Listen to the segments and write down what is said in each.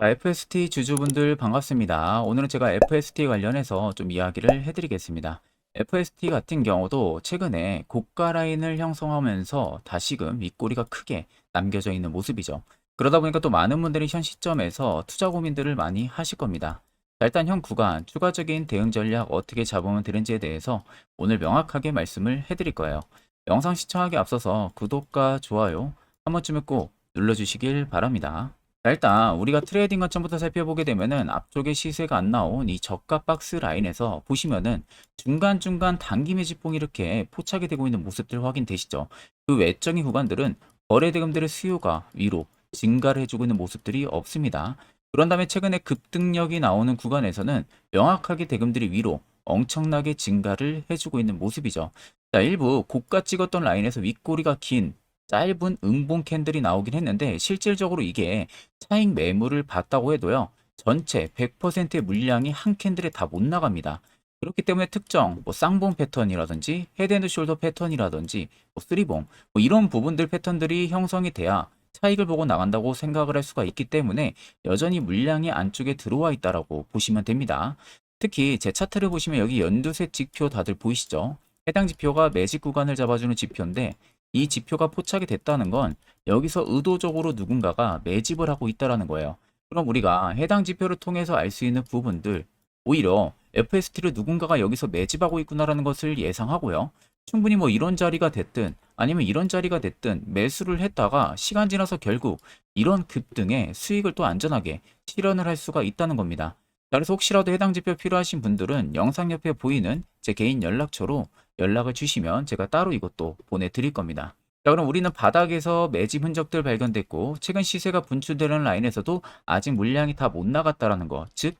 자, FST 주주분들 반갑습니다. 오늘은 제가 FST 관련해서 좀 이야기를 해드리겠습니다. FST 같은 경우도 최근에 고가 라인을 형성하면서 다시금 윗꼬리가 크게 남겨져 있는 모습이죠. 그러다 보니까 또 많은 분들이 현 시점에서 투자 고민들을 많이 하실 겁니다. 자, 일단 현 구간 추가적인 대응 전략 어떻게 잡으면 되는지에 대해서 오늘 명확하게 말씀을 해드릴 거예요. 영상 시청하기 앞서서 구독과 좋아요 한 번쯤은 꼭 눌러주시길 바랍니다. 자, 일단 우리가 트레이딩 관점부터 살펴보게 되면은 앞쪽에 시세가 안 나온 이 저가 박스 라인에서 보시면은 중간중간 단기 매집봉이 이렇게 포착이 되고 있는 모습들 확인되시죠? 그 외적인 구간들은 거래 대금들의 수요가 위로 증가를 해주고 있는 모습들이 없습니다. 그런 다음에 최근에 급등력이 나오는 구간에서는 명확하게 대금들이 위로 엄청나게 증가를 해주고 있는 모습이죠. 자, 일부 고가 찍었던 라인에서 윗꼬리가 긴 짧은 음봉 캔들이 나오긴 했는데 실질적으로 이게 차익 매물을 봤다고 해도요. 전체 100%의 물량이 한 캔들에 다 못 나갑니다. 그렇기 때문에 특정 뭐 쌍봉 패턴이라든지 헤드앤드 숄더 패턴이라든지 뭐 쓰리봉 뭐 이런 부분들 패턴들이 형성이 돼야 차익을 보고 나간다고 생각을 할 수가 있기 때문에 여전히 물량이 안쪽에 들어와 있다라고 보시면 됩니다. 특히 제 차트를 보시면 여기 연두색 지표 다들 보이시죠? 해당 지표가 매직 구간을 잡아주는 지표인데 이 지표가 포착이 됐다는 건 여기서 의도적으로 누군가가 매집을 하고 있다라는 거예요. 그럼 우리가 해당 지표를 통해서 알 수 있는 부분들 오히려 FST를 누군가가 여기서 매집하고 있구나라는 것을 예상하고요. 충분히 뭐 이런 자리가 됐든 아니면 이런 자리가 됐든 매수를 했다가 시간 지나서 결국 이런 급등에 수익을 또 안전하게 실현을 할 수가 있다는 겁니다. 자, 그래서 혹시라도 해당 지표 필요하신 분들은 영상 옆에 보이는 제 개인 연락처로 연락을 주시면 제가 따로 이것도 보내드릴 겁니다. 자, 그럼 우리는 바닥에서 매집 흔적들 발견됐고 최근 시세가 분출되는 라인에서도 아직 물량이 다 못 나갔다라는 거, 즉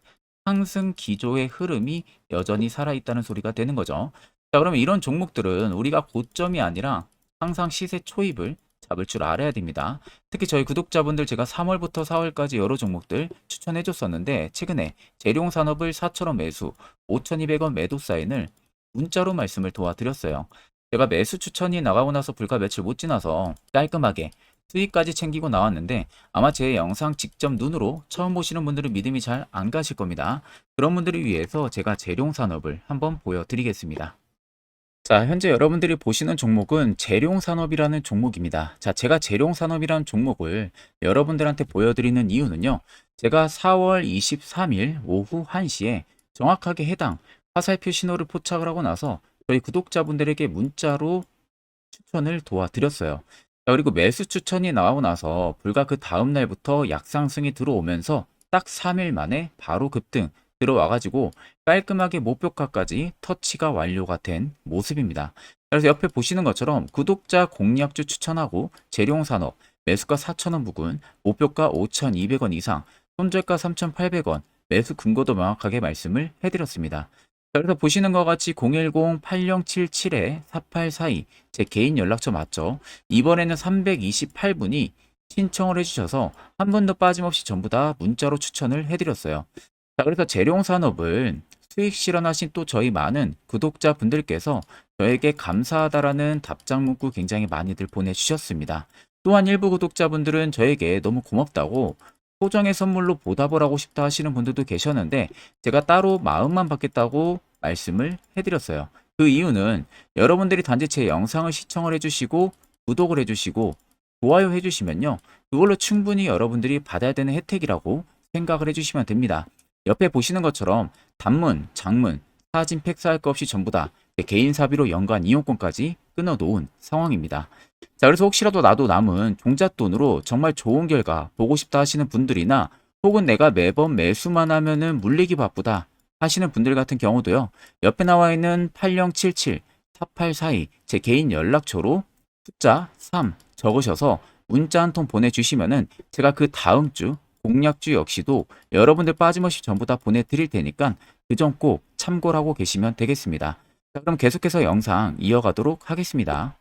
상승 기조의 흐름이 여전히 살아있다는 소리가 되는 거죠. 자, 그러면 이런 종목들은 우리가 고점이 아니라 항상 시세 초입을 잡을 줄 알아야 됩니다. 특히 저희 구독자분들 제가 3월부터 4월까지 여러 종목들 추천해 줬었는데 최근에 재룡산업을 4천원 매수, 5,200원 매도 사인을 문자로 말씀을 도와드렸어요. 제가 매수 추천이 나가고 나서 불과 며칠 못 지나서 깔끔하게 수익까지 챙기고 나왔는데 아마 제 영상 직접 눈으로 처음 보시는 분들은 믿음이 잘 안 가실 겁니다. 그런 분들을 위해서 제가 재룡산업을 한번 보여드리겠습니다. 자, 현재 여러분들이 보시는 종목은 재룡산업이라는 종목입니다. 자, 제가 재룡산업이라는 종목을 여러분들한테 보여드리는 이유는요. 제가 4월 23일 오후 1시에 정확하게 해당 화살표 신호를 포착을 하고 나서 저희 구독자분들에게 문자로 추천을 도와드렸어요. 자, 그리고 매수 추천이 나오고 나서 불과 그 다음 날부터 약상승이 들어오면서 딱 3일 만에 바로 급등 들어와가지고 깔끔하게 목표가까지 터치가 완료가 된 모습입니다. 그래서 옆에 보시는 것처럼 구독자 공략주 추천하고 재룡산업 매수가 4,000원 부근, 목표가 5,200원 이상, 손절가 3,800원, 매수 근거도 명확하게 말씀을 해드렸습니다. 자, 그래서 보시는 것 같이 010-8077-4842 제 개인 연락처 맞죠? 이번에는 328분이 신청을 해주셔서 한 번도 빠짐없이 전부 다 문자로 추천을 해드렸어요. 자, 그래서 재룡산업을 수익 실현하신 또 저희 많은 구독자분들께서 저에게 감사하다라는 답장 문구 굉장히 많이들 보내주셨습니다. 또한 일부 구독자분들은 저에게 너무 고맙다고 소정의 선물로 보답을 하고 싶다 하시는 분들도 계셨는데 제가 따로 마음만 받겠다고 말씀을 해드렸어요. 그 이유는 여러분들이 단지 제 영상을 시청을 해주시고 구독을 해주시고 좋아요 해주시면요. 그걸로 충분히 여러분들이 받아야 되는 혜택이라고 생각을 해주시면 됩니다. 옆에 보시는 것처럼 단문, 장문, 사진 팩스 할 거 없이 전부 다제 개인 사비로 연간 이용권까지 끊어놓은 상황입니다. 자, 그래서 혹시라도 나도 남은 종잣돈으로 정말 좋은 결과 보고 싶다 하시는 분들이나 혹은 내가 매번 매수만 하면은 물리기 바쁘다 하시는 분들 같은 경우도요. 옆에 나와 있는 8077 4842 제 개인 연락처로 숫자 3 적으셔서 문자 한 통 보내주시면은 제가 그 다음 주 공략주 역시도 여러분들 빠짐없이 전부 다 보내드릴 테니까 그 점 꼭 참고를 하고 계시면 되겠습니다. 자, 그럼 계속해서 영상 이어가도록 하겠습니다.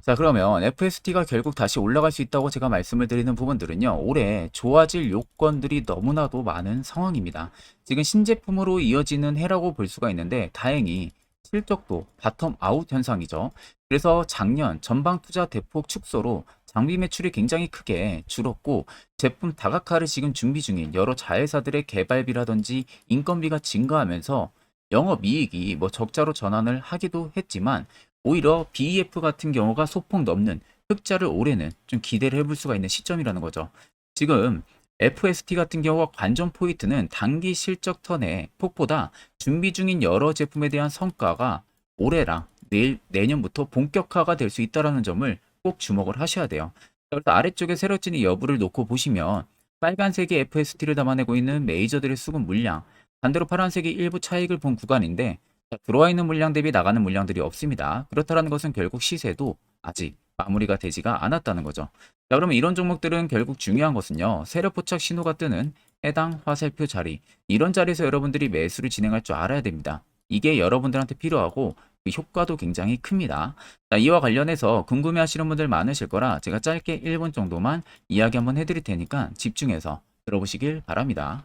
자, 그러면 FST가 결국 다시 올라갈 수 있다고 제가 말씀을 드리는 부분들은요, 올해 좋아질 요건들이 너무나도 많은 상황입니다. 지금 신제품으로 이어지는 해라고 볼 수가 있는데, 다행히 실적도 바텀 아웃 현상이죠. 그래서 작년 전방 투자 대폭 축소로 장비 매출이 굉장히 크게 줄었고 제품 다각화를 지금 준비 중인 여러 자회사들의 개발비라든지 인건비가 증가하면서 영업이익이 뭐 적자로 전환을 하기도 했지만 오히려 BEF 같은 경우가 소폭 넘는 흑자를 올해는 좀 기대를 해볼 수가 있는 시점이라는 거죠. 지금 FST 같은 경우와 관전 포인트는 단기 실적 턴의 폭보다 준비 중인 여러 제품에 대한 성과가 올해랑 내일, 내년부터 본격화가 될 수 있다는 점을 꼭 주목을 하셔야 돼요. 그래서 아래쪽에 세력진이 여부를 놓고 보시면 빨간색이 FST를 담아내고 있는 메이저들의 수급 물량, 반대로 파란색이 일부 차익을 본 구간인데 자, 들어와 있는 물량 대비 나가는 물량들이 없습니다. 그렇다는 것은 결국 시세도 아직 마무리가 되지가 않았다는 거죠. 자, 그러면 이런 종목들은 결국 중요한 것은요. 세력 포착 신호가 뜨는 해당 화살표 자리, 이런 자리에서 여러분들이 매수를 진행할 줄 알아야 됩니다. 이게 여러분들한테 필요하고 그 효과도 굉장히 큽니다. 자, 이와 관련해서 궁금해 하시는 분들 많으실 거라 제가 짧게 1분 정도만 이야기 한번 해드릴 테니까 집중해서 들어보시길 바랍니다.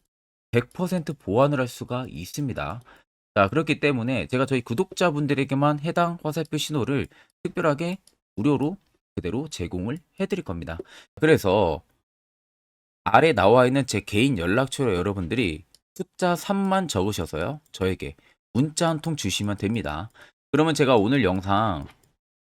100% 보완을 할 수가 있습니다. 자, 그렇기 때문에 제가 저희 구독자분들에게만 해당 화살표 신호를 특별하게 무료로 그대로 제공을 해드릴 겁니다. 그래서 아래 나와 있는 제 개인 연락처로 여러분들이 숫자 3만 적으셔서요. 저에게 문자 한 통 주시면 됩니다. 그러면 제가 오늘 영상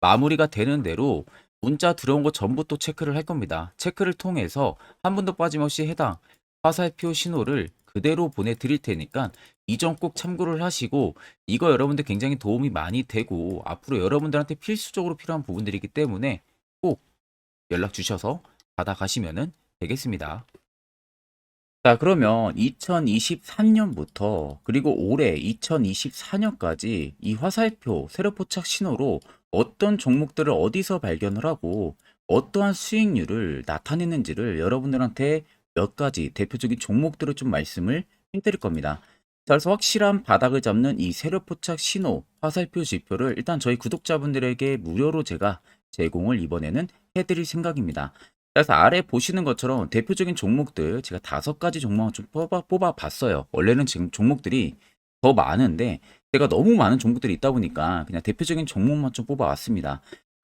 마무리가 되는 대로 문자 들어온 거 전부 또 체크를 할 겁니다. 체크를 통해서 한 분도 빠짐없이 해당 화살표 신호를 그대로 보내드릴 테니까 이 점 꼭 참고를 하시고 이거 여러분들 굉장히 도움이 많이 되고 앞으로 여러분들한테 필수적으로 필요한 부분들이기 때문에 꼭 연락 주셔서 받아가시면 되겠습니다. 자, 그러면 2023년부터 그리고 올해 2024년까지 이 화살표 세력 포착 신호로 어떤 종목들을 어디서 발견을 하고 어떠한 수익률을 나타내는지를 여러분들한테 몇 가지 대표적인 종목들을 좀 말씀을 해드릴 겁니다. 자, 그래서 확실한 바닥을 잡는 이 세력 포착 신호 화살표 지표를 일단 저희 구독자분들에게 무료로 제가 제공을 이번에는 해드릴 생각입니다. 그래서 아래 보시는 것처럼 대표적인 종목들 제가 다섯 가지 종목을 좀 뽑아, 뽑아 봤어요. 원래는 지금 종목들이 더 많은데 제가 너무 많은 종목들이 있다 보니까 그냥 대표적인 종목만 좀 뽑아 왔습니다.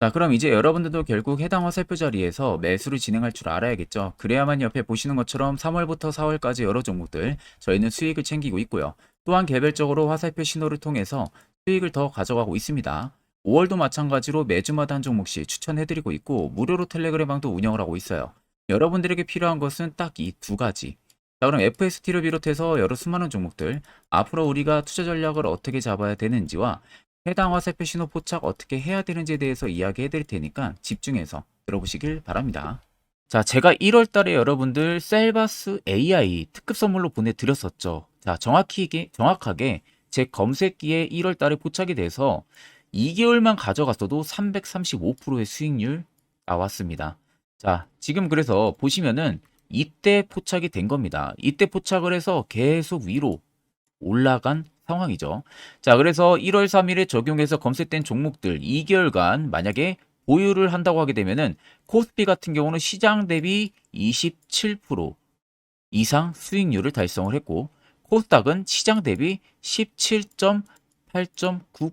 자, 그럼 이제 여러분들도 결국 해당 화살표 자리에서 매수를 진행할 줄 알아야겠죠. 그래야만 옆에 보시는 것처럼 3월부터 4월까지 여러 종목들 저희는 수익을 챙기고 있고요. 또한 개별적으로 화살표 신호를 통해서 수익을 더 가져가고 있습니다. 5월도 마찬가지로 매주마다 한 종목씩 추천해드리고 있고 무료로 텔레그램방도 운영을 하고 있어요. 여러분들에게 필요한 것은 딱 이 두 가지. 자, 그럼 FST를 비롯해서 여러 수많은 종목들, 앞으로 우리가 투자 전략을 어떻게 잡아야 되는지와 해당 화살표 신호 포착 어떻게 해야 되는지에 대해서 이야기해 드릴 테니까 집중해서 들어보시길 바랍니다. 자, 제가 1월 달에 여러분들 셀바스 AI 특급 선물로 보내드렸었죠. 자, 정확히, 정확하게 제 검색기에 1월 달에 포착이 돼서 2개월만 가져갔어도 335%의 수익률 나왔습니다. 자, 지금 그래서 보시면은 이때 포착이 된 겁니다. 이때 포착을 해서 계속 위로 올라간 상황이죠. 자, 그래서 1월 3일에 적용해서 검색된 종목들 2개월간 만약에 보유를 한다고 하게 되면은 코스피 같은 경우는 시장 대비 27% 이상 수익률을 달성을 했고 코스닥은 시장 대비 17.8.9%